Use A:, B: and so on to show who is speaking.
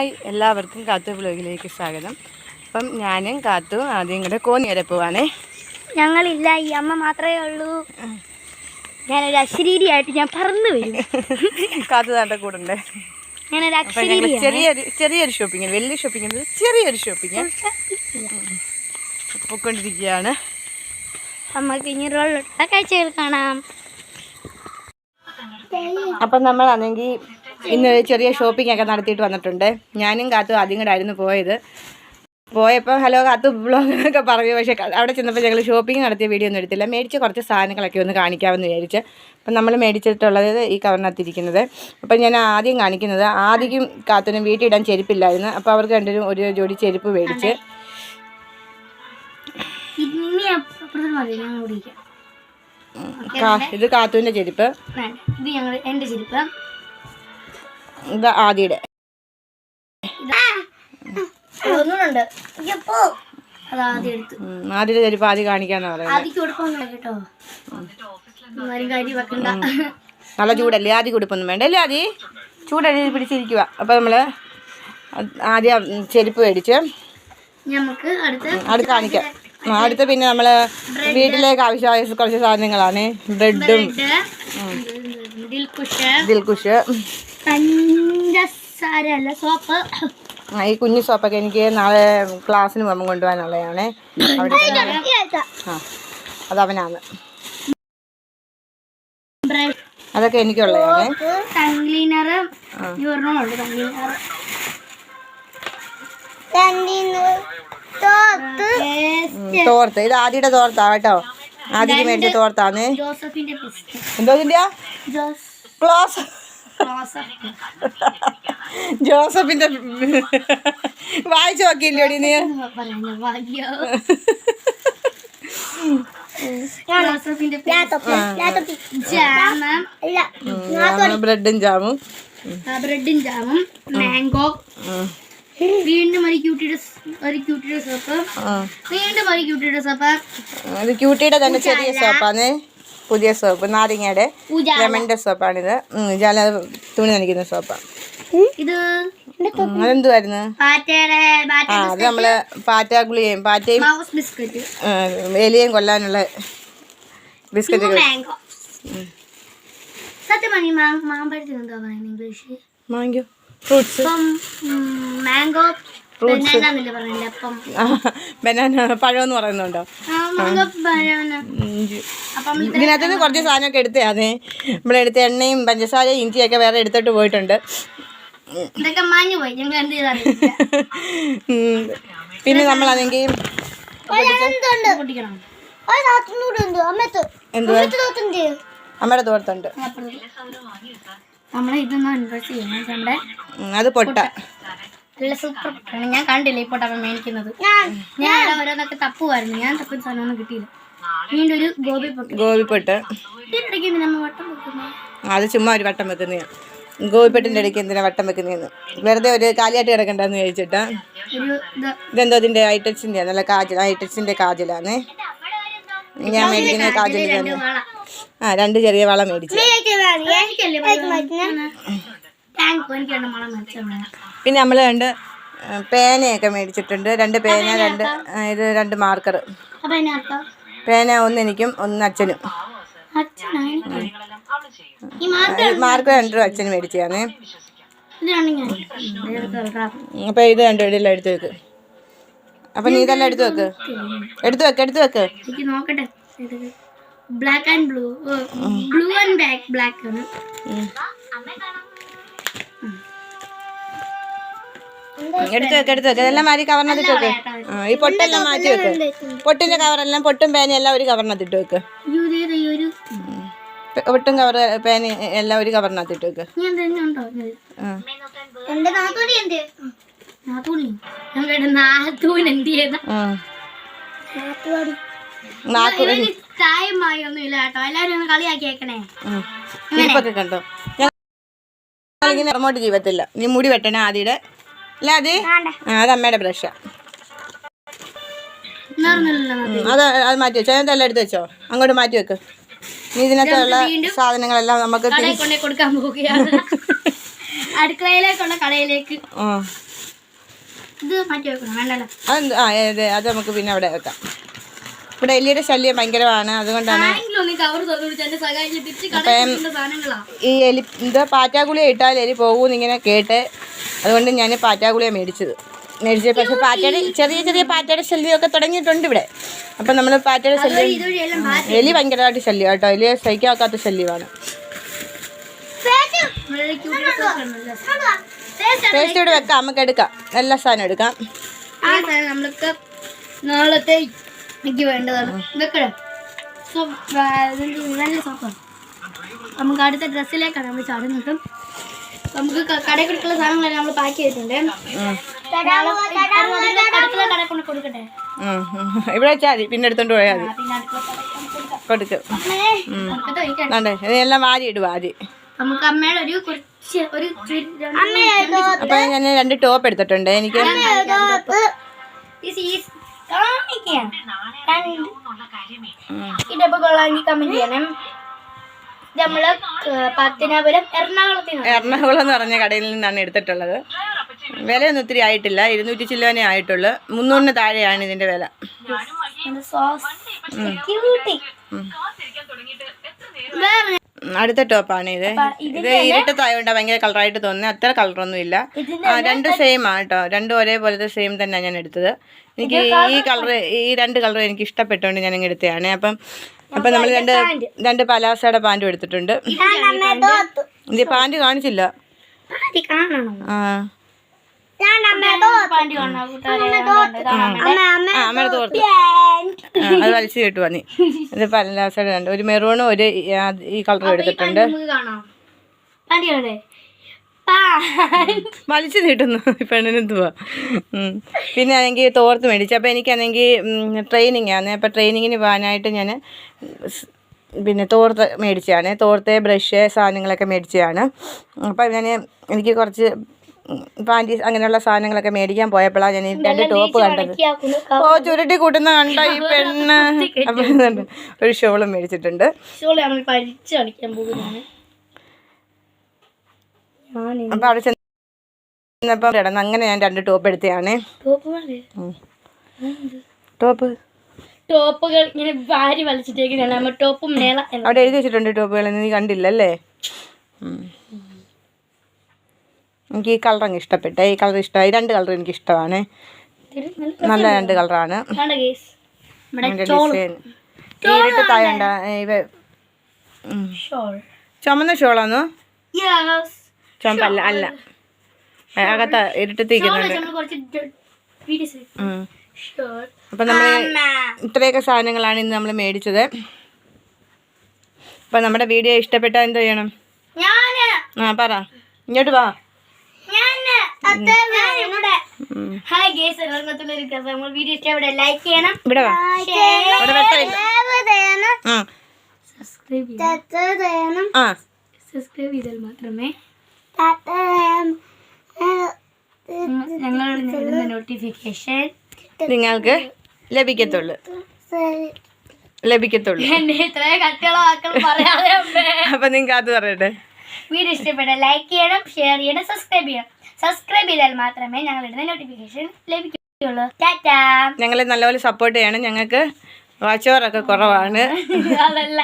A: Hi എല്ലാവർക്കും കാത്തു ബ്ലോഗിലേക്ക് സ്വാഗതം. അപ്പം ഞാനും കാത്തു ആദ്യം കൂടെ കോന്നി വരെ പോവാണേ.
B: ഞങ്ങളില്ല ഈ അമ്മ മാത്രമേ ഉള്ളൂ. ഞാനൊരു അശ്രീരിയായിട്ട് ഞാൻ പറന്നു വരും.
A: കാത്തു താണ്ട കൂടെ ഉണ്ട്
B: ഞാനൊരു
A: ചെറിയൊരു ചെറിയൊരു ഷോപ്പിംഗ് വലിയ ഷോപ്പിംഗ് ചെറിയൊരു ഷോപ്പിംഗ് പോയിക്കൊണ്ടിരിക്കുകയാണ്.
B: നമുക്ക് ഇനി റോളിട്ട കാഴ്ചകൾ കാണാം.
A: അപ്പം നമ്മളാണെങ്കിൽ ഇന്ന് ചെറിയ ഷോപ്പിംഗ് ഒക്കെ നടത്തിയിട്ട് വന്നിട്ടുണ്ട്. ഞാനും കാത്തു ആദ്യം കൂടെ ആയിരുന്നു പോയത്. പോയപ്പോൾ ഹലോ കാത്തു ബ്ലോഗ് എന്നൊക്കെ പറഞ്ഞു. പക്ഷേ അവിടെ ചെന്നപ്പോൾ ഞങ്ങൾ ഷോപ്പിംഗ് നടത്തിയ വീഡിയോ ഒന്നും എടുത്തില്ല. മേടിച്ച കുറച്ച് സാധനങ്ങളൊക്കെ ഒന്ന് കാണിക്കാമെന്ന് വിചാരിച്ച്. അപ്പം നമ്മൾ മേടിച്ചിട്ടുള്ളത് ഈ കവറിനകത്തിരിക്കുന്നത്. അപ്പം ഞാൻ ആദ്യം കാണിക്കുന്നത് ആദ്യം കാത്തുനും വീട്ടിൽ ഇടാൻ ചെരുപ്പില്ലായിരുന്നു. അപ്പോൾ അവർക്ക് രണ്ടുപേരും ഒരു ജോഡി ചെരുപ്പ് മേടിച്ച്. ഇത് കാത്തുവിന്റെ ചെരുപ്പ്.
B: ഇത് ഞങ്ങൾ എന്റെ ചെരുപ്പ്.
A: ഇത് ആദിയുടെ
B: ഒന്നുണ്ട് അത് ആദ്യം എടുത്തു.
A: ഉം, ആദിയുടെ ചെരുപ്പ് ആദ്യം കാണിക്കാന്നാ പറയുന്നത് നല്ല ചൂടല്ലേ? ആദ്യം കൊടുപ്പൊന്നും വേണ്ട അല്ലേ ആദ്യം? ചൂടല്ലേ പിടിച്ചിരിക്കുക അപ്പൊ നമ്മൾ ആദ്യം ചെരുപ്പ് മേടിച്ച്
B: നമുക്ക് അടുത്ത്
A: കാണിക്കാം. അടുത്ത് അടുത്ത പിന്നെ നമ്മൾ വീട്ടിലേക്ക് ആവശ്യമായ കുറച്ച് സാധനങ്ങളാണ്. ബ്രെഡും.
B: സോപ്പ്?
A: ആ, ഈ കുഞ്ഞു സോപ്പൊക്കെ എനിക്ക് നാളെ ക്ലാസ്സിന് പോകുമ്പോൾ കൊണ്ടുപോകാനുള്ളതാണ്. ആ അതവനാണ് അതൊക്കെ എനിക്കുള്ളതാണ്. തോർത്ത്. ഇത് ആദ്യയുടെ തോർത്താ കേട്ടോ. ആദ്യം മേടിച്ച തോർത്താണ് എന്തോ ക്ലോസ്.
B: ജോസഫ്
A: ജോസഫിന്റെ വായിച്ചു നോക്കിയില്ലോടി നീ? ബ്രെഡും ജാമും.
B: ബ്രെഡും ജാമും. മാംഗോ. വീണ്ടും ഒരു ക്യൂട്ടിയുടെ സ്- ഒരു ക്യൂട്ടിയുടെ സോപ്പ്
A: ആ.
B: വീണ്ടും ഒരു ക്യൂട്ടിയുടെ സോപ്പ്
A: ഇത് ക്യൂട്ടിയുടെ തന്നെ ചെറിയ സോപ്പാണ് പുതിയ സോപ്പ് നാരങ്ങയുടെ
B: ലെമന്റെ
A: ലെമണിന്റെ സോപ്പാണിത് ഞാൻ ജാല തുണി നനയ്ക്കുന്ന സോപ്പാണ്
B: ഇത്
A: അതെന്തുവായിരുന്നു? ആ അത് നമ്മൾ പാറ്റ ഗുളികയും പാറ്റയും എലിയും കൊല്ലാനുള്ള ബിസ്ക്കറ്റ്
B: സത്യം മാമ്പഴത്തിന് എന്താ പറയുന്നത് ഇംഗ്ലീഷ്
A: വാങ്ങിക്കോ ഫ്രൂട്ട്സ്
B: മാംഗോ
A: ബനാന പഴം എന്ന് പറയുന്നുണ്ടോ ഇതിനകത്ത് നിന്ന് കുറച്ച് സാധനമൊക്കെ എടുത്തതാണ് നമ്മളെടുത്ത എണ്ണയും പഞ്ചസാരയും ഇഞ്ചിയൊക്കെ വേറെ എടുത്തിട്ട് പോയിട്ടുണ്ട്. പിന്നെ നമ്മളാണെങ്കിൽ
B: പൊട്ടിക്കണം.
A: എന്തുവാ? അമ്മയുടെ തോർത്തുണ്ട്
B: നമ്മളെ ഇതൊന്നും ഇൻവെസ്റ്റ് ചെയ്യണം നമ്മുടെ
A: അത് പൊട്ട.
B: നല്ല സൂപ്പർ പൊട്ടാണ്. ഞാൻ കണ്ടില്ല ഈ പൊട്ട മേടിക്കുന്നത്? ഞാൻ ഓരോന്നൊക്കെ തപ്പുമായിരുന്നു ഞാൻ തപ്പുന്ന സാധനമൊന്നും കിട്ടിയില്ല. വീണ്ടും ഒരു ഗോപി പൊട്ടി.
A: ഗോപിപ്പൊട്ട്.
B: ഇതിനിടയ്ക്ക് എന്തിനാ വട്ടം വെക്കുന്നത്
A: അത് ചുമ്മാ ഒരു വട്ടം വെക്കുന്ന ഗോപിപ്പെട്ടിന്റെ ഇടയ്ക്ക് എന്തിനാ വട്ടം വെക്കുന്നതെന്ന് വെറുതെ ഒരു കാലിയായിട്ട് കിടക്കണ്ടെന്ന് ചോദിച്ചിട്ടാ ഇതെന്തോ ഇതിന്റെ ഇതിന്റെ ഐറ്റക്സിന്റെ നല്ല കാജൽ. ഐറ്റക്സിന്റെ കാജലാണ് ഞാൻ മേടിക്കുന്ന കാജൽ തന്നെ ആ രണ്ട് ചെറിയ വള മേടിച്ചു. പിന്നെ നമ്മൾ രണ്ട് പേനയൊക്കെ മേടിച്ചിട്ടുണ്ട്. രണ്ട് പേന രണ്ട് ഇത് രണ്ട് മാർക്കർ.
B: അപ്പൊ
A: പേന ഒന്ന് എനിക്കും ഒന്ന് അച്ഛനും. മാർക്കർ രണ്ടും അച്ഛനും മേടിച്ചതാണ്.
B: ഇതാണ് ഞാൻ. ഇത് കളറാ.
A: അപ്പോൾ ഇത് രണ്ടും ഇതെല്ലാം എടുത്ത് വെക്ക്. അപ്പം നീ ഇതെല്ലാം എടുത്തു വെക്ക്. എടുത്തു വെക്ക് എടുത്തു വെക്ക്.
B: എനിക്ക് നോക്കട്ടെ. Black and blue blue and black black ആണ്.
A: ഉം. എടുത്ത് വെക്ക് എടുത്തു വെക്ക്. ഇതെല്ലാം മാറി കവറിനകത്ത് വെക്ക്. ഈ പൊട്ടെല്ലാം മാറ്റി വെക്ക്. പൊട്ടിന്റെ കവറെല്ലാം പൊട്ടും പേനയെല്ലാം ഒരു കവറിനകത്തിട്ട് വെക്ക്. ഒട്ടും കവർ പേന എല്ലാം ഒരു കവറിനകത്തിട്ട് വെക്ക്.
B: ഞങ്ങളുടെ നാത്തൂൻ എന്ത് കേട്ടോ. എല്ലാരും കളിയാക്കിയേക്കണേ
A: കണ്ടോ? ജീവിതത്തില്ല. നീ മുടി വെട്ടണേ ആദ്യയുടെ. അല്ല അത് അത് അമ്മയുടെ ബ്രഷാ അത് അത് മാറ്റി വെച്ചോ. അതെല്ലാം എടുത്ത് വെച്ചോ. അങ്ങോട്ട് മാറ്റി വെക്ക്. നീ ഇതിനകത്തുള്ള സാധനങ്ങളെല്ലാം നമുക്ക്
B: കൊടുക്കാൻ അടുക്കളയിലേക്കുള്ള കടയിലേക്ക്.
A: ആ.
B: ഇത് മാറ്റി വെക്കണം വേണ്ടല്ലോ.
A: അതെന്ത്? ആ അതെ അത് നമുക്ക് പിന്നെ അവിടെ വെക്കാം. ഇവിടെ എലിയുടെ ശല്യം ഭയങ്കരമാണ് അതുകൊണ്ടാണ്. ഈ എലി ഇത് പാറ്റാഗുളിയ ഇട്ടാൽ എലി പോകുമെന്ന് ഇങ്ങനെ കേട്ട് അതുകൊണ്ട് ഞാൻ പാറ്റാഗുളിയ മേടിച്ചത്. മേടിച്ചത് പക്ഷെ പാറ്റയുടെ ചെറിയ ചെറിയ പാറ്റയുടെ ശല്യമൊക്കെ തുടങ്ങിയിട്ടുണ്ട് ഇവിടെ. അപ്പം നമ്മൾ പാറ്റയുടെ ശല്യം എലി ഭയങ്കരമായിട്ട് ശല്യം കേട്ടോ. എലിയെ സഹിക്കാത്ത ശല്യമാണ്. ടേസ്റ്റ് ഇവിടെ വെക്കാം. നമുക്ക് എടുക്കാം. നല്ല സാധനം എടുക്കാം.
B: നമ്മൾക്ക് നാളത്തെ എനിക്ക് വേണ്ടതാണ്. വെക്കണം നല്ല സോപ്പാണ് നമുക്ക് അടുത്ത ഡ്രസ്സിലേക്കാണ് നമ്മൾ ചാടുന്നത് നമുക്ക് കടയിൽ കൊടുക്കുന്ന സാധനങ്ങളെല്ലാം നമ്മൾ പാക്ക് ചെയ്തിട്ടുണ്ട്.
A: ഇവിടെ വെച്ചാൽ പിന്നെ എടുത്തോണ്ട് പോയാൽ മതി.
B: കൊടുക്കാം.
A: എല്ലാം വാരി ഇടുവാരി
B: നമുക്ക് അമ്മയുടെ ഒരു കുറച്ച് ഒരു
A: അപ്പൊ ഞാൻ രണ്ട് ടോപ്പ് എടുത്തിട്ടുണ്ട്. എനിക്ക്
B: കൊള്ളാമെങ്കിൽ കമന്റ് ചെയ്യണം. നമ്മൾ പത്തനാപുരം
A: എറണാകുളം എന്ന് പറഞ്ഞ കടയിൽ നിന്നാണ് എടുത്തിട്ടുള്ളത്. വിലയൊന്നും ഒത്തിരി ആയിട്ടില്ല. ഇരുന്നൂറ്റി ചില്ലുവനെ ആയിട്ടുള്ളു. മുന്നൂറിന് താഴെയാണ് ഇതിന്റെ വില.
B: സോസ്
A: അടുത്ത ടോപ്പാണ് ഇത്. ഇത് ഇരുട്ടത്തായോണ്ടാ ഭയങ്കര കളറായിട്ട് തോന്നുന്നത് അത്ര കളറൊന്നും ഇല്ല ആ രണ്ടും സെയിം ആണ് കേട്ടോ രണ്ടും ഒരേപോലത്തെ സെയിം തന്നെയാണ് ഞാൻ എടുത്തത്. എനിക്ക് ഈ കളർ ഈ രണ്ട് കളറും എനിക്ക് ഇഷ്ടപ്പെട്ടുകൊണ്ട് ഞാൻ അങ്ങ് എടുത്തതാണ്. അപ്പം അപ്പൊ നമ്മൾ രണ്ട് രണ്ട് പലാസയുടെ പാന്റും എടുത്തിട്ടുണ്ട്. ഇത് പാന്റ് കാണിച്ചില്ല. ആ. അത് വലിച്ചു കിട്ടുവാ നീ ഇത് പലാസയുടെ രണ്ട് ഒരു മെറൂണും ഒരു ഈ- കളർ കളറും എടുത്തിട്ടുണ്ട്.
B: നമുക്ക് കാണാം. പാണ്ടി കാണേ പാ-
A: വലിച്ചു നീട്ടുന്നു. പെണ്ണിനെന്തുവാ. പിന്നെ ആണെങ്കിൽ തോർത്ത് മേടിച്ചു. അപ്പോൾ എനിക്കാണെങ്കിൽ ട്രെയിനിങ് ആണ്. അപ്പോൾ ട്രെയിനിങ്ങിന് പോകാനായിട്ട് ഞാൻ പിന്നെ തോർത്ത് മേടിച്ചതാണ്. തോർത്ത് ബ്രഷ് സാധനങ്ങളൊക്കെ മേടിച്ചതാണ്. അപ്പോൾ ഞാൻ എനിക്ക് കുറച്ച് പാന്റീസ് അങ്ങനെയുള്ള സാധനങ്ങളൊക്കെ മേടിക്കാൻ പോയപ്പോഴാണ് ഞാൻ ഈ രണ്ട് ടോപ്പ് കണ്ടത്. ഓ ചുരുട്ടി കൂട്ടുന്ന കണ്ട ഈ പെണ്ണ്. അപ്പം. ഒരു ഷോളും മേടിച്ചിട്ടുണ്ട്. അപ്പൊ അവിടെ ചെന്നപ്പം കിടന്ന് അങ്ങനെ ഞാൻ രണ്ട് ടോപ്പ് എടുത്തതാണ്.
B: ടോപ്പ് ടോപ്പുകൾ ഇങ്ങനെ വാരി വലിച്ചിട്ടേക്കാണ് ടോപ്പും മേള
A: അവിടെ എഴുതി വെച്ചിട്ടുണ്ട് ടോപ്പുകൾ നീ കണ്ടില്ലല്ലേ. എനിക്ക് ഈ കളർ അങ്ങ് ഇഷ്ടപ്പെട്ടെ. ഈ കളർ ഇഷ്ടമായി രണ്ട് കളർ എനിക്ക് ഇഷ്ടമാണ്
B: നല്ല
A: രണ്ട് കളറാണ് ഡിസൈൻ. തായണ്ട ഇവ. ചുമന്ന ഷോളാന്നോ? ചുമപ്പല്ല അല്ല അകത്ത ഇരുട്ടത്തിരിക്കുന്നുണ്ട്. അപ്പം നമ്മൾ ഇത്രയൊക്കെ സാധനങ്ങളാണ് ഇന്ന് നമ്മൾ മേടിച്ചത്. അപ്പം നമ്മുടെ വീഡിയോ ഇഷ്ടപ്പെട്ടാൽ എന്ത് ചെയ്യണം? ആ പറ. ഇങ്ങോട്ട് വാ.
B: ഹായ് ഗേസ് നമ്മൾ വീഡിയോ ഇഷ്ടം ലൈക്ക് ചെയ്യണം.
A: ഇവിടെ
B: സബ്സ്ക്രൈബ് ചെയ്താൽ മാത്രമേ ഞങ്ങളുടെ നോട്ടിഫിക്കേഷൻ
A: നിങ്ങൾക്ക് ലഭിക്കത്തുള്ളൂ. ലഭിക്കത്തുള്ളൂ. അപ്പൊ. നിങ്ങൾക്ക് അത് പറയട്ടെ.
B: വീഡിയോ ഇഷ്ടപ്പെട്ട ലൈക്ക് ചെയ്യണം ഷെയർ ചെയ്യണം സബ്സ്ക്രൈബ് ചെയ്യണം. സബ്സ്ക്രൈബ് ചെയ്താൽ മാത്രമേ ഞങ്ങൾ ഇടുന്ന നോട്ടിഫിക്കേഷൻ ലഭിക്കുകയുള്ളൂ. ടാറ്റാ
A: ഞങ്ങളെ നല്ലപോലെ സപ്പോർട്ട് ചെയ്യണം. ഞങ്ങൾക്ക് വാച്ചോറൊക്കെ കുറവാണ്.
B: അതല്ല.